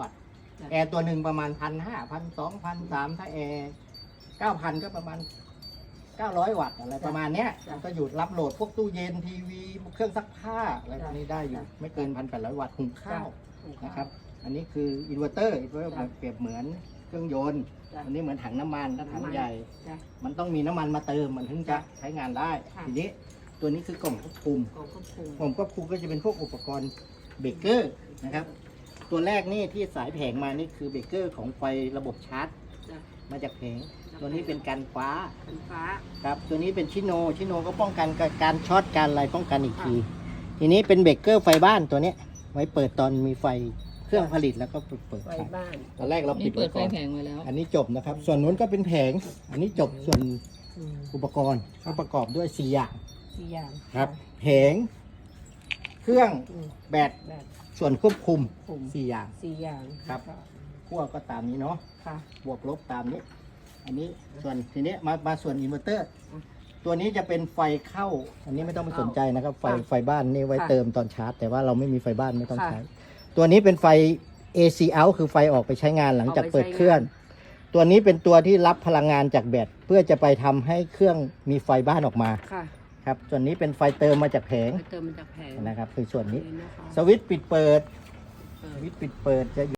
วัตต์จ้ะแอร์ตัวหนึ่งประมาณพันห้าพันสองพันสามถ้าแอร์เก้าพันก็ประมาณเก้าร้อยวัตต์อะไรประมาณเนี้ยมันก็อยู่รับโหลดพวกตู้เย็นทีวีเครื่องซักผ้าอะไรพวกนี้ได้อยู่ ไม่เกินพันแปดร้อยวัตต์หุงข้าวถูกนะครับ อันนี้คืออินเวอร์เตอร์อินเวอร์เตอร์จ้ะเปรียบเหมือนเครื่องยนต์จ้ะอันนี้เหมือนถังน้ำมันถ้าถังน้ำมันใหญ่จ้ะมันต้องมีน้ำมันมาเติมมันถึงจะจ้ะใช้งานได้ค่ะทีนี้ตัวนี้คือกล่องควบคุมกองควบคุม กล่องควบคุมก็จะเป็นพวกอุปกรณ์เบรกเกอร์นะครับ ตัวแรกนี่ที่สายแผงมานี่คือเบรกเกอร์ของไฟระบบชาร์จจ้ะมาจากแผง ตัวนี้เป็นการฟ้าไฟฟ้า ครับ ตัวนี้เป็นชิโนชิโนก็ป้องกันการช็อตการอะไรป้องกันอีกที ทีนี้เป็นเบรกเกอร์ไฟบ้านตัวเนี้ยไว้เปิดตอนมีไฟเครื่องผลิตแล้วก็เปิดไฟใช้บ้าน ตอนแรกเราปินี่ดเปิไว้ดไฟก่อนแผงไว้แล้ว อันนี้จบนะครับ ส่วนนู้นก็เป็นแผง อันนี้จบส่วนอืมอุปกรณ์ก็ประกอบด้วยสี่อย่างสี่อย่าง ครับแผงเครื่องอืมแบต แบบ ส่วนควบคุมคุม สี่อย่าง สี่อย่างครับแล้วก็ขั้วก็ตามนี้เนาะค่ะ บวกลบตามนี้ อันนี้ส่วนทีนี้มามาส่วนอินเวอร์เตอร์อืมตัวนี้จะเป็นไฟเข้า อันนี้ไม่ต้องไปสนใจนะครับ ไฟค่ะไฟบ้านนี่ไว้ค่ะเติมตอนชาร์จ แต่ว่าเราไม่มีไฟบ้านไม่ต้องค่ะใช้ ตัวนี้เป็นไฟ AC out คือไฟออกไปใช้งานหลังจากออกไปเปิดใช้งานเครื่อง ตัวนี้เป็นตัวที่รับพลังงานจากแบตเพื่อจะไปทำให้เครื่องมีไฟบ้านออกมา ค่ะ ครับส่วนนี้เป็นไฟเติมมาจากแผงไปเติมมาจากแผงนะครับ คือส่วนนี้นี่นะคะสวิตช์ปิดเปิดเปิสดวิตช์ปิดเปิดจะ